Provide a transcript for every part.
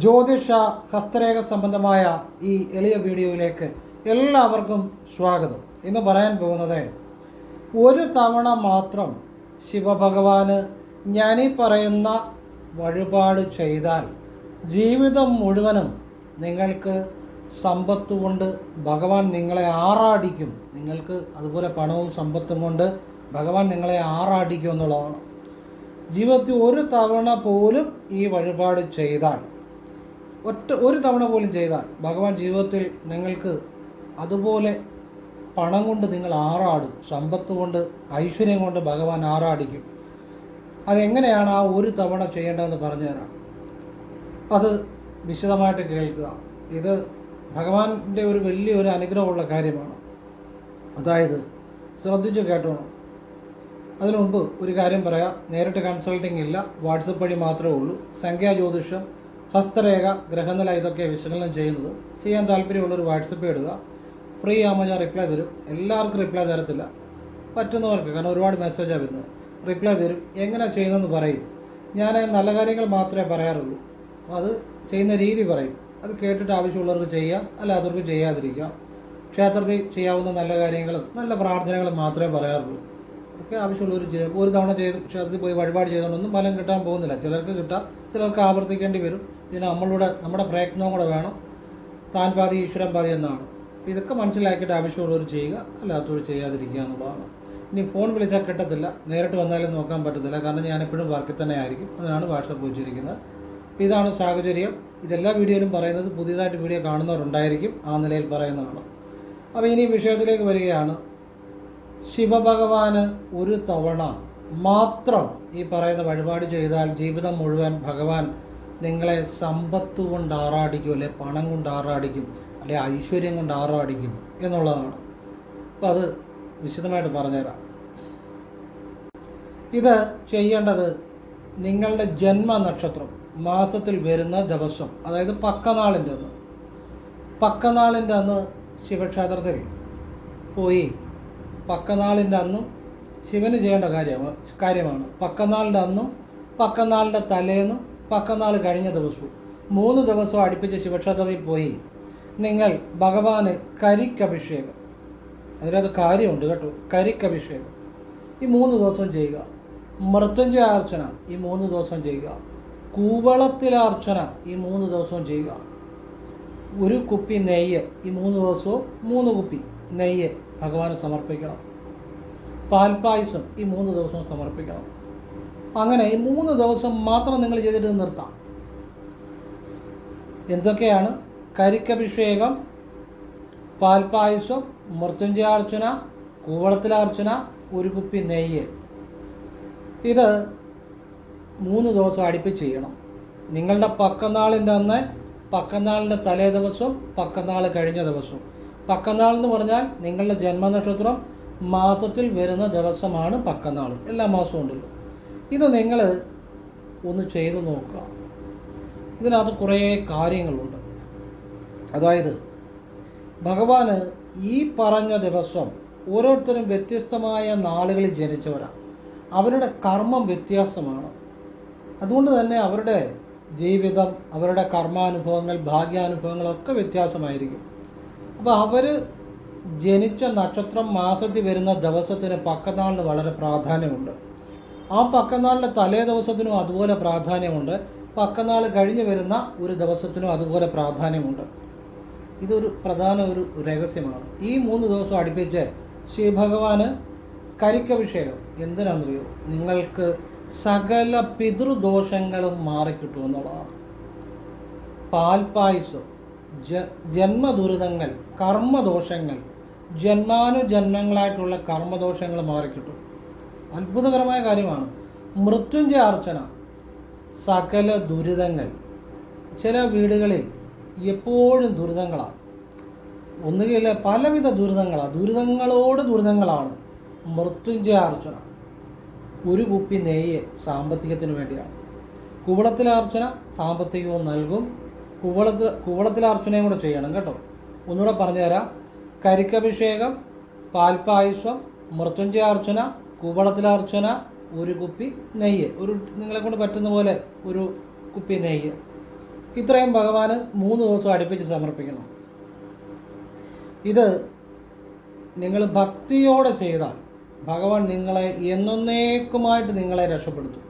ജ്യോതിഷ ഹസ്തരേഖ സംബന്ധമായ ഈ എളിയ വീഡിയോയിലേക്ക് എല്ലാവർക്കും സ്വാഗതം. ഇന്ന് പറയാൻ പോകുന്നത് ഒരു തവണ മാത്രം ശിവഭഗവാന് ഞാനീ പറയുന്ന വഴിപാട് ചെയ്താൽ ജീവിതം മുഴുവനും നിങ്ങൾക്ക് സമ്പത്ത് കൊണ്ട് ഭഗവാൻ നിങ്ങളെ ആറാടിക്കും. നിങ്ങൾക്ക് അതുപോലെ പണവും സമ്പത്തും കൊണ്ട് ഭഗവാൻ നിങ്ങളെ ആറാടിക്കും എന്നുള്ളതാണ്. ജീവിതത്തിൽ ഒരു തവണ പോലും ഈ വഴിപാട് ചെയ്താൽ ഒറ്റ ഒരു തവണ പോലും ചെയ്താൽ ഭഗവാൻ ജീവിതത്തിൽ നിങ്ങൾക്ക് അതുപോലെ പണം കൊണ്ട് നിങ്ങൾ ആറാടും സമ്പത്ത് കൊണ്ട് ഐശ്വര്യം കൊണ്ട് ഭഗവാൻ ആറാടിക്കും. അതെങ്ങനെയാണ് ആ ഒരു തവണ ചെയ്യേണ്ടതെന്ന് പറഞ്ഞു തരാം. അത് വിശദമായിട്ട് കേൾക്കുക. ഇത് ഭഗവാന്റെ ഒരു വലിയൊരു അനുഗ്രഹമുള്ള കാര്യമാണ്. അതായത് ശ്രദ്ധിച്ച് കേട്ടോണം. അതിനു മുമ്പ് ഒരു കാര്യം പറയാം. നേരിട്ട് കൺസൾട്ടിംഗ് ഇല്ല. വാട്സപ്പ് വഴി മാത്രമേ ഉള്ളൂ. സംഖ്യാ ജ്യോതിഷം ഹസ്തരേഖ ഗ്രഹനില ഇതൊക്കെ വിശകലനം ചെയ്യുന്നത്. ചെയ്യാൻ താല്പര്യമുള്ളൊരു വാട്സപ്പ് ഇടുക. ഫ്രീ ആകുമ്പോൾ ഞാൻ റിപ്ലൈ തരും. എല്ലാവർക്കും റിപ്ലൈ തരത്തില്ല. പറ്റുന്നവർക്ക് കാരണം ഒരുപാട് മെസ്സേജാണ് വരുന്നത്. റിപ്ലൈ തരും. എങ്ങനെ ചെയ്യുന്നതെന്ന് പറയും. ഞാൻ നല്ല കാര്യങ്ങൾ മാത്രമേ പറയാറുള്ളൂ. അത് ചെയ്യുന്ന രീതി പറയും. അത് കേട്ടിട്ട് ആവശ്യമുള്ളവർക്ക് ചെയ്യാം. അല്ലാത്തവർക്ക് ചെയ്യാതിരിക്കാം. ക്ഷേത്രത്തിൽ ചെയ്യാവുന്ന നല്ല കാര്യങ്ങളും നല്ല പ്രാർത്ഥനകളും മാത്രമേ പറയാറുള്ളൂ. അതൊക്കെ ആവശ്യമുള്ളവർ ഒരു തവണ ചെയ്ത് ക്ഷേത്രത്തിൽ പോയി വഴിപാട് ചെയ്തുകൊണ്ടൊന്നും ഫലം കിട്ടാൻ പോകുന്നില്ല. ചിലർക്ക് കിട്ടാം. ചിലർക്ക് ആവർത്തിക്കേണ്ടി വരും. പിന്നെ നമ്മളുടെ നമ്മുടെ പ്രയത്നവും കൂടെ വേണം. താൻ പാതി ഈശ്വരൻ പാതി എന്നാണ്. ഇതൊക്കെ മനസ്സിലാക്കിയിട്ട് ആവശ്യമുള്ളവർ ചെയ്യുക അല്ലാത്തവർ ചെയ്യാതിരിക്കുക എന്നുള്ളതാണ്. ഇനി ഫോൺ വിളിച്ചാൽ കിട്ടത്തില്ല നേരിട്ട് വന്നാലും നോക്കാൻ പറ്റത്തില്ല കാരണം ഞാൻ എപ്പോഴും വർക്കിൽ തന്നെ ആയിരിക്കും. അതിനാണ് വാട്സപ്പ് വെച്ചിരിക്കുന്നത് ഇതാണ് സാഹചര്യം. ഇതെല്ലാ വീഡിയോയിലും പറയുന്നത് പുതിയതായിട്ട് വീഡിയോ കാണുന്നവരുണ്ടായിരിക്കും ആ നിലയിൽ പറയുന്നതാണ്. അപ്പോൾ ഇനി വിഷയത്തിലേക്ക് വരികയാണ്. ശിവഭഗവാന് ഒരു തവണ മാത്രം ഈ പറയുന്ന വഴിപാട് ചെയ്താൽ ജീവിതം മുഴുവൻ ഭഗവാൻ നിങ്ങളെ സമ്പത്ത് കൊണ്ട് ആറാടിക്കും അല്ലെ പണം കൊണ്ട് ആറാടിക്കും അല്ലെ ഐശ്വര്യം കൊണ്ട് ആറാടിക്കും എന്നുള്ളതാണ്. അപ്പം അത് വിശദമായിട്ട് പറഞ്ഞുതരാം. ഇത് ചെയ്യേണ്ടത് നിങ്ങളുടെ ജന്മ നക്ഷത്രം മാസത്തിൽ വരുന്ന ദിവസം അതായത് പക്കനാളിന്റെ അന്ന്. പക്കനാളിന്റെ അന്ന് ശിവക്ഷേത്രത്തിൽ പോയി പക്കനാളിന്റെ അന്നും ശിവന് ചെയ്യേണ്ട കാര്യമാണ് കാര്യമാണ്. പക്കനാളിന്റെ അന്നും പക്കനാളിന്റെ തലേന്നും പക്കനാൾ കഴിഞ്ഞ ദിവസവും മൂന്ന് ദിവസവും അടുപ്പിച്ച് ശിവക്ഷേത്രത്തിൽ പോയി. നിങ്ങൾ ഭഗവാന് കരിക്കഭിഷേകം. അതിനകത്ത് കാര്യമുണ്ട് കേട്ടോ കരിക്കഭിഷേകം. ഈ മൂന്ന് ദിവസം ചെയ്യുക. മൃത്യുഞ്ജയ അർച്ചന ഈ മൂന്ന് ദിവസം ചെയ്യുക. കൂവളത്തിലെ അർച്ചന ഈ മൂന്ന് ദിവസവും ചെയ്യുക. ഒരു കുപ്പി നെയ്യ് ഈ മൂന്ന് ദിവസവും മൂന്ന് കുപ്പി നെയ്യ് ഭഗവാന് സമർപ്പിക്കണം. പാൽപ്പായസം ഈ മൂന്ന് ദിവസവും സമർപ്പിക്കണം. അങ്ങനെ മൂന്ന് ദിവസം മാത്രം നിങ്ങൾ ചെയ്തിട്ട് നിർത്താം. എന്തൊക്കെയാണ്? കരിക്കഭിഷേകം പാൽപ്പായസം മൃത്യുഞ്ജയാർച്ചന കൂവളത്തിലാർച്ചന ഒരു കുപ്പി നെയ്യ്. ഇത് മൂന്ന് ദിവസം അടുപ്പിച്ച് ചെയ്യണം. നിങ്ങളുടെ പക്കനാളിന്റെ അന്ന് പക്കനാളിന്റെ തലേ ദിവസവും പക്കനാൾ കഴിഞ്ഞ ദിവസവും പക്കനാൾ എന്ന് പറഞ്ഞാൽ നിങ്ങളുടെ ജന്മനക്ഷത്രം മാസത്തിൽ വരുന്ന ദിവസമാണ് പക്കനാൾ. എല്ലാ മാസവും ഉണ്ടല്ലോ. ഇത് നിങ്ങൾ ഒന്ന് ചെയ്തു നോക്കുക. ഇതിനകത്ത് കുറേ കാര്യങ്ങളുണ്ട്. അതായത് ഭഗവാന് ഈ പറഞ്ഞ ദിവസം ഓരോരുത്തരും വ്യത്യസ്തമായ നാളുകളിൽ ജനിച്ചവരാണ്. അവരുടെ കർമ്മം വ്യത്യാസമാണ്. അതുകൊണ്ട് തന്നെ അവരുടെ ജീവിതം അവരുടെ കർമാനുഭവങ്ങൾ ഭാഗ്യാനുഭവങ്ങളൊക്കെ വ്യത്യാസമായിരിക്കും. അപ്പോൾ അവർ ജനിച്ച നക്ഷത്രം മാസത്തിൽ വരുന്ന ദിവസത്തിന് പക്കനാളിന് വളരെ പ്രാധാന്യമുണ്ട്. ആ പക്കനാളിന്റെ തലേ ദിവസത്തിനും അതുപോലെ പ്രാധാന്യമുണ്ട്. പക്കനാൾ കഴിഞ്ഞു വരുന്ന ഒരു ദിവസത്തിനും അതുപോലെ പ്രാധാന്യമുണ്ട്. ഇതൊരു പ്രധാന ഒരു രഹസ്യമാണ്. ഈ മൂന്ന് ദിവസം അടുപ്പിച്ച് ശ്രീ ഭഗവാന് കരിക്കഭിഷേകം എന്തിനാണെന്നറിയോ? നിങ്ങൾക്ക് സകല പിതൃദോഷങ്ങളും മാറിക്കിട്ടും എന്നുള്ളതാണ്. പാൽപായസം ജ ജന്മദുരിതങ്ങൾ കർമ്മദോഷങ്ങൾ ജന്മാനുജന്മങ്ങളായിട്ടുള്ള കർമ്മദോഷങ്ങൾ മാറിക്കിട്ടും. അത്ഭുതകരമായ കാര്യമാണ്. മൃത്യുഞ്ജയ അർച്ചന സകല ദുരിതങ്ങൾ. ചില വീടുകളിൽ എപ്പോഴും ദുരിതങ്ങളാണ് ഒന്നുകിൽ പലവിധ ദുരിതങ്ങളാണ് ദുരിതങ്ങളോട് ദുരിതങ്ങളാണ് മൃത്യുഞ്ജയ അർച്ചന. ഒരു കുപ്പി നെയ്യ് സാമ്പത്തികത്തിന് വേണ്ടിയാണ്. കുവളത്തിലെ അർച്ചന സാമ്പത്തികവും നൽകും. കുവളത്തിൽ കുവളത്തിലെ അർച്ചനയും കൂടെ ചെയ്യണം കേട്ടോ. ഒന്നുകൂടെ പറഞ്ഞുതരാം. കരിക്കഭിഷേകം പാൽപ്പായസം മൃത്യുഞ്ജയ അർച്ചന കുവളത്തിലെ അർച്ചന ഒരു കുപ്പി നെയ്യ്. ഒരു നിങ്ങളെ കൊണ്ട് പറ്റുന്ന പോലെ ഒരു കുപ്പി നെയ്യ്. ഇത്രയും ഭഗവാന് മൂന്ന് ദിവസം അടുപ്പിച്ച് സമർപ്പിക്കണം. ഇത് നിങ്ങൾ ഭക്തിയോടെ ചെയ്താൽ ഭഗവാൻ നിങ്ങളെ എന്നേക്കുമായിട്ട് നിങ്ങളെ രക്ഷപ്പെടുത്തും.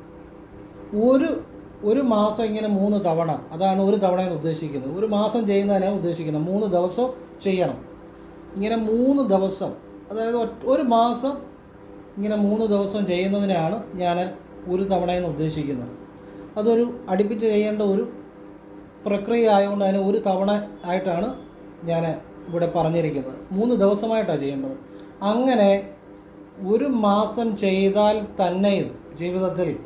ഒരു ഒരു മാസം ഇങ്ങനെ മൂന്ന് തവണ അതാണ് ഒരു തവണ എന്ന് ഉദ്ദേശിക്കുന്നത്. ഒരു മാസം ചെയ്യുന്നതിനാണ് ഉദ്ദേശിക്കുന്നത്. മൂന്ന് ദിവസം ചെയ്യണം. ഇങ്ങനെ മൂന്ന് ദിവസം അതായത് ഒരു മാസം ഇങ്ങനെ മൂന്ന് ദിവസം ചെയ്യുന്നതിനാണ് ഞാൻ ഒരു തവണ എന്ന് ഉദ്ദേശിക്കുന്നത്. അതൊരു അടുപ്പിച്ച് ചെയ്യേണ്ട ഒരു പ്രക്രിയ ആയതുകൊണ്ട് അതിന് ഒരു തവണ ആയിട്ടാണ് ഞാൻ ഇവിടെ പറഞ്ഞിരിക്കുന്നത്. മൂന്ന് ദിവസമായിട്ടാണ് ചെയ്യേണ്ടത്. അങ്ങനെ ഒരു മാസം ചെയ്താൽ തന്നെയും ജീവിതത്തിൽ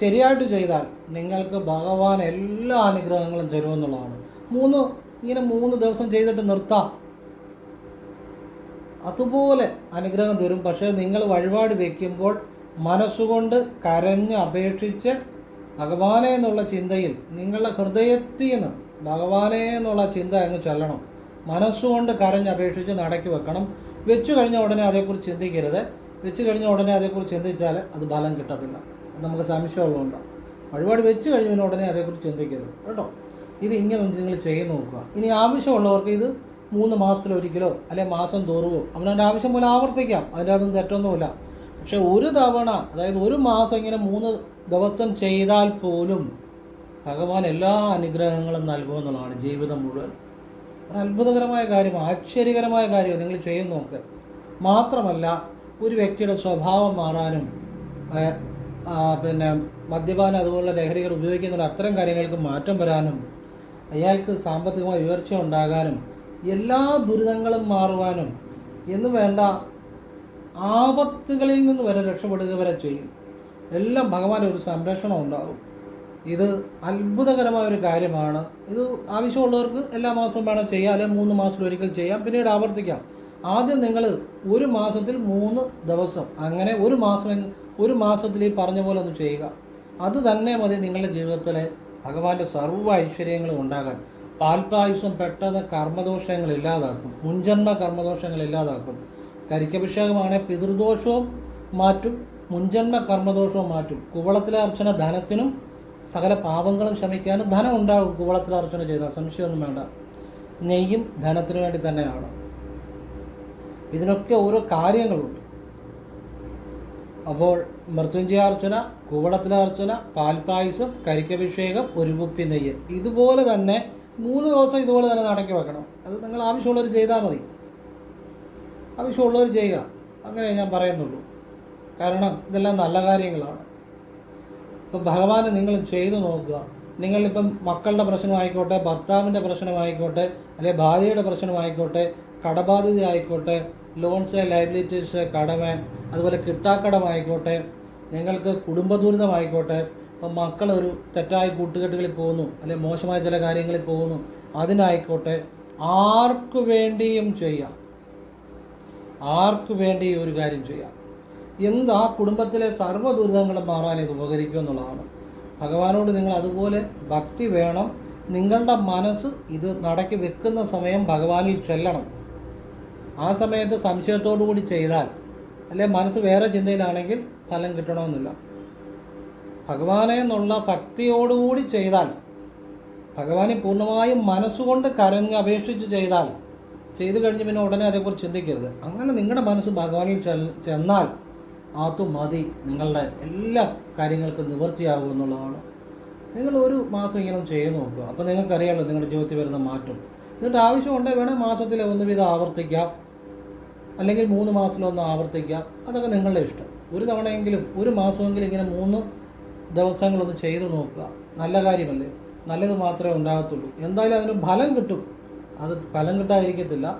ശരിയായിട്ട് ചെയ്താൽ നിങ്ങൾക്ക് ഭഗവാൻ എല്ലാ അനുഗ്രഹങ്ങളും തരുമെന്നുള്ളതാണ്. മൂന്ന് ഇങ്ങനെ മൂന്ന് ദിവസം ചെയ്തിട്ട് നിർത്താം. അതുപോലെ അനുഗ്രഹം തരും. പക്ഷേ നിങ്ങൾ വഴിപാട് വയ്ക്കുമ്പോൾ മനസ്സുകൊണ്ട് കരഞ്ഞ് അപേക്ഷിച്ച് ഭഗവാനെ എന്നുള്ള ചിന്തയിൽ നിങ്ങളുടെ ഹൃദയത്തിൽ നിന്ന് ഭഗവാനെ എന്നുള്ള ചിന്ത അങ്ങ് ചെല്ലണം. മനസ്സുകൊണ്ട് കരഞ്ഞ് അപേക്ഷിച്ച് നടക്കി വെക്കണം. വെച്ചു കഴിഞ്ഞ ഉടനെ അതേക്കുറിച്ച് ചിന്തിക്കരുത്. വെച്ചു കഴിഞ്ഞ ഉടനെ അതേക്കുറിച്ച് ചിന്തിച്ചാൽ അത് ഫലം കിട്ടത്തില്ല. നമുക്ക് സംശയമുള്ളതുകൊണ്ട്. വഴിപാട് വെച്ച് കഴിഞ്ഞ ഉടനെ അതേക്കുറിച്ച് ചിന്തിക്കരുത്. കേട്ടോ? ഇത് ഇങ്ങനെ നിങ്ങൾ ചെയ്ത് നോക്കുക. ഇനി ആവശ്യമുള്ളവർക്ക് ഇത് മൂന്ന് മാസത്തിലൊരിക്കലോ അല്ലെ മാസം തോറുമോ അവനവന്റെ ആവശ്യം പോലെ ആവർത്തിക്കാം. അതിന്റെ അതൊന്നും തെറ്റൊന്നുമില്ല. പക്ഷെ ഒരു തവണ അതായത് ഒരു മാസം ഇങ്ങനെ മൂന്ന് ദിവസം ചെയ്താൽ പോലും ഭഗവാൻ എല്ലാ അനുഗ്രഹങ്ങളും നൽകുമെന്നുള്ളതാണ് ജീവിതം മുഴുവൻ. ഒരു അത്ഭുതകരമായ കാര്യം ആശ്ചര്യകരമായ കാര്യം നിങ്ങൾ ചെയ്യും നോക്ക്. മാത്രമല്ല ഒരു വ്യക്തിയുടെ സ്വഭാവം മാറാനും പിന്നെ മദ്യപാനം അതുപോലുള്ള ലഹരികൾ ഉപയോഗിക്കുന്ന അത്തരം കാര്യങ്ങൾക്ക് മാറ്റം വരാനും അയാൾക്ക് സാമ്പത്തികമായ ഉയർച്ച ഉണ്ടാകാനും എല്ലാ ദുരിതങ്ങളും മാറുവാനും എന്ന് വേണ്ട ആപത്തുകളിൽ നിന്ന് വരെ രക്ഷപ്പെടുക വരെ ചെയ്യും. എല്ലാം ഭഗവാൻ ഒരു സംരക്ഷണം ഉണ്ടാകും. ഇത് അത്ഭുതകരമായ ഒരു കാര്യമാണ്. ഇത് ആവശ്യമുള്ളവർക്ക് എല്ലാ മാസവും വേണം ചെയ്യാം അല്ലെങ്കിൽ മൂന്ന് മാസത്തിൽ ഒരിക്കൽ ചെയ്യാം പിന്നീട് ആവർത്തിക്കാം. ആദ്യം നിങ്ങൾ ഒരു മാസത്തിൽ മൂന്ന് ദിവസം അങ്ങനെ ഒരു മാസം ഒരു മാസത്തിൽ ഈ പറഞ്ഞ പോലെ ഒന്ന് ചെയ്യുക. അത് തന്നെ മതി നിങ്ങളുടെ ജീവിതത്തിലെ ഭഗവാന്റെ സർവ ഐശ്വര്യങ്ങളും ഉണ്ടാകാൻ. പാൽപ്പായുസം പെട്ടെന്ന് കർമ്മദോഷങ്ങൾ ഇല്ലാതാക്കും മുൻജന്മ കർമ്മദോഷങ്ങൾ ഇല്ലാതാക്കും. കരിക്കഭിഷേകമാണെങ്കിൽ പിതൃദോഷവും മാറ്റും മുൻജന്മ കർമ്മദോഷവും മാറ്റും. കുവളത്തിലെ അർച്ചന ധനത്തിനും സകല പാപങ്ങളും ശമിക്കാനും ധനം ഉണ്ടാകും കുവളത്തിലെ അർച്ചന ചെയ്താൽ. സംശയമൊന്നും വേണ്ട. നെയ്യും ധനത്തിനു വേണ്ടി തന്നെയാണ്. ഇതിനൊക്കെ ഓരോ കാര്യങ്ങളുണ്ട്. അപ്പോൾ മൃത്യുഞ്ജയാർച്ചന കുവളത്തിലെ അർച്ചന പാൽപായസം കരിക്കഭിഷേകം ഒരു കുപ്പി നെയ്യ് ഇതുപോലെ തന്നെ മൂന്ന് ദിവസം ഇതുപോലെ തന്നെ നടക്കി വെക്കണം. അത് നിങ്ങൾ ആവശ്യമുള്ളവർ ചെയ്താൽ മതി. ആവശ്യമുള്ളവർ ചെയ്യുക. അങ്ങനെ ഞാൻ പറയുന്നുള്ളൂ. കാരണം ഇതെല്ലാം നല്ല കാര്യങ്ങളാണ്. ഇപ്പം ഭഗവാനെ നിങ്ങൾ ചെയ്തു നോക്കുക. നിങ്ങളിപ്പം മക്കളുടെ പ്രശ്നമായിക്കോട്ടെ ഭർത്താവിന്റെ പ്രശ്നമായിക്കോട്ടെ അല്ലെങ്കിൽ ഭാര്യയുടെ പ്രശ്നമായിക്കോട്ടെ കടബാധ്യത ആയിക്കോട്ടെ ലോൺസ് ലൈബിലിറ്റീസ് കടമ അതുപോലെ കിട്ടാക്കടമായിക്കോട്ടെ നിങ്ങൾക്ക് കുടുംബ ദുരിതമായിക്കോട്ടെ ഇപ്പം മക്കൾ ഒരു തെറ്റായ കൂട്ടുകെട്ടുകളിൽ പോകുന്നു അല്ലെ മോശമായ ചില കാര്യങ്ങളിൽ പോകുന്നു അതിനായിക്കോട്ടെ ആർക്കു വേണ്ടിയും ചെയ്യാം. ആർക്കു വേണ്ടി ഒരു കാര്യം ചെയ്യാം. എന്ത് ആ കുടുംബത്തിലെ സർവ ദുരിതങ്ങളും മാറാൻ ഇത് ഉപകരിക്കും എന്നുള്ളതാണ്. ഭഗവാനോട് നിങ്ങൾ അതുപോലെ ഭക്തി വേണം. നിങ്ങളുടെ മനസ്സ് ഇത് നടക്കി വെക്കുന്ന സമയം ഭഗവാനിൽ ചൊല്ലണം. ആ സമയത്ത് സംശയത്തോടു കൂടി ചെയ്താൽ അല്ലെ മനസ്സ് വേറെ ചിന്തയിലാണെങ്കിൽ ഫലം കിട്ടണമെന്നില്ല. ഭഗവാനെ എന്നുള്ള ഭക്തിയോടുകൂടി ചെയ്താൽ ഭഗവാനെ പൂർണമായും മനസ്സുകൊണ്ട് കരഞ്ഞ് അപേക്ഷിച്ച് ചെയ്താൽ ചെയ്തു കഴിഞ്ഞ് പിന്നെ ഉടനെ അതേക്കുറിച്ച് ചിന്തിക്കരുത്. അങ്ങനെ നിങ്ങളുടെ മനസ്സ് ഭഗവാനിൽ ചെന്നാൽ അത് മതി. നിങ്ങളുടെ എല്ലാ കാര്യങ്ങൾക്കും നിവൃത്തിയാകും എന്നുള്ളതാണ്. നിങ്ങൾ ഒരു മാസം ഇങ്ങനെ ചെയ്തു നോക്കുക. അപ്പോൾ നിങ്ങൾക്കറിയാമല്ലോ നിങ്ങളുടെ ജീവിതത്തിൽ വരുന്ന മാറ്റം. എന്നിട്ട് ആവശ്യമുണ്ടെങ്കിൽ വേണേൽ മാസത്തിൽ ഒന്ന് വീതം ആവർത്തിക്കാം. അല്ലെങ്കിൽ മൂന്ന് മാസത്തിലൊന്ന് ആവർത്തിക്കാം. അതൊക്കെ നിങ്ങളുടെ ഇഷ്ടം. ഒരു തവണയെങ്കിലും ഒരു മാസമെങ്കിലും ഇങ്ങനെ മൂന്ന് ദിവസങ്ങളൊന്ന് ചെയ്തു നോക്കുക. നല്ല കാര്യമല്ലേ? നല്ലത് മാത്രമേ ഉണ്ടാകത്തുള്ളൂ. എന്തായാലും അതിന് ഫലം കിട്ടും. അത് ഫലം കിട്ടാതിരിക്കത്തില്ല.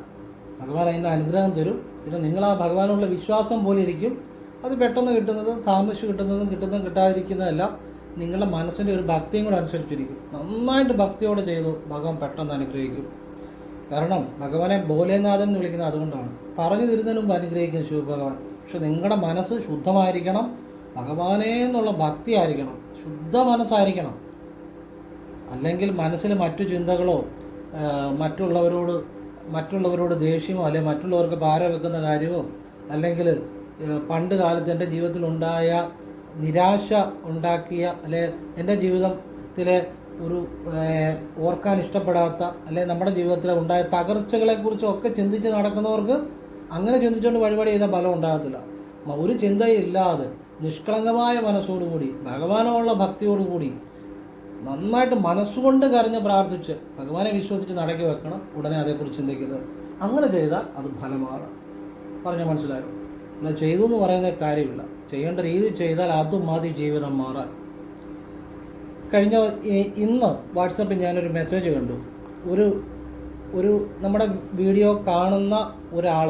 ഭഗവാൻ അതിന്റെ അനുഗ്രഹം തരും. പിന്നെ നിങ്ങൾ ആ ഭഗവാനുള്ള വിശ്വാസം പോലെ ഇരിക്കും. അത് പെട്ടെന്ന് കിട്ടുന്നതും താമസിച്ച് കിട്ടുന്നതും കിട്ടുന്നതും കിട്ടാതിരിക്കുന്നതെല്ലാം നിങ്ങളുടെ മനസ്സിന്റെ ഒരു ഭക്തിയും കൂടെ അനുസരിച്ചിരിക്കും. നന്നായിട്ട് ഭക്തിയോടെ ചെയ്തു ഭഗവാൻ പെട്ടെന്ന് അനുഗ്രഹിക്കും. കാരണം ഭഗവാനെ ഭോലേനാഥൻ എന്ന് വിളിക്കുന്നത് അതുകൊണ്ടാണ്. പറഞ്ഞു തരുന്നതിന് അനുഗ്രഹിക്കും ശിവഭഗവാൻ. പക്ഷെ നിങ്ങളുടെ മനസ്സ് ശുദ്ധമായിരിക്കണം. ഭഗവാനെ എന്നുള്ള ഭക്തി ആയിരിക്കണം. ശുദ്ധ മനസ്സായിരിക്കണം. അല്ലെങ്കിൽ മനസ്സിൽ മറ്റു ചിന്തകളോ മറ്റുള്ളവരോട് മറ്റുള്ളവരോട് ദേഷ്യമോ അല്ലെങ്കിൽ മറ്റുള്ളവർക്ക് ഭാര വെക്കുന്ന കാര്യമോ അല്ലെങ്കിൽ പണ്ട് കാലത്ത് എന്റെ ജീവിതത്തിൽ ഉണ്ടായ നിരാശ ഉണ്ടാക്കിയ അല്ലെ എന്റെ ജീവിതത്തിലെ ഒരു ഓർക്കാൻ ഇഷ്ടപ്പെടാത്ത അല്ലെ നമ്മുടെ ജീവിതത്തിൽ ഉണ്ടായ തകർച്ചകളെക്കുറിച്ചൊക്കെ ചിന്തിച്ച് നടക്കുന്നവർക്ക് അങ്ങനെ ചിന്തിച്ചുകൊണ്ട് വഴിപാട് ചെയ്താൽ ഫലം ഉണ്ടാകത്തില്ല. ഒരു ചിന്തയും ഇല്ലാതെ നിഷ്കളങ്കമായ മനസ്സോടുകൂടി ഭഗവാനോടുള്ള ഭക്തിയോടുകൂടി നന്നായിട്ട് മനസ്സുകൊണ്ട് കരഞ്ഞ് പ്രാർത്ഥിച്ച് ഭഗവാനെ വിശ്വസിച്ച് നടക്കി വെക്കണം ഉടനെ അതേക്കുറിച്ച് ചിന്തിക്കുന്നത്. അങ്ങനെ ചെയ്താൽ അത് ഫലമാണ്. പറഞ്ഞാൽ മനസ്സിലായോ? അല്ല ചെയ്തു എന്ന് പറയുന്ന കാര്യമില്ല. ചെയ്യേണ്ട രീതി ചെയ്താൽ അതും മതി ജീവിതം മാറാൻ. കഴിഞ്ഞ ഇന്ന് വാട്സപ്പിൽ ഞാനൊരു മെസ്സേജ് കണ്ടു. ഒരു ഒരു നമ്മുടെ വീഡിയോ കാണുന്ന ഒരാൾ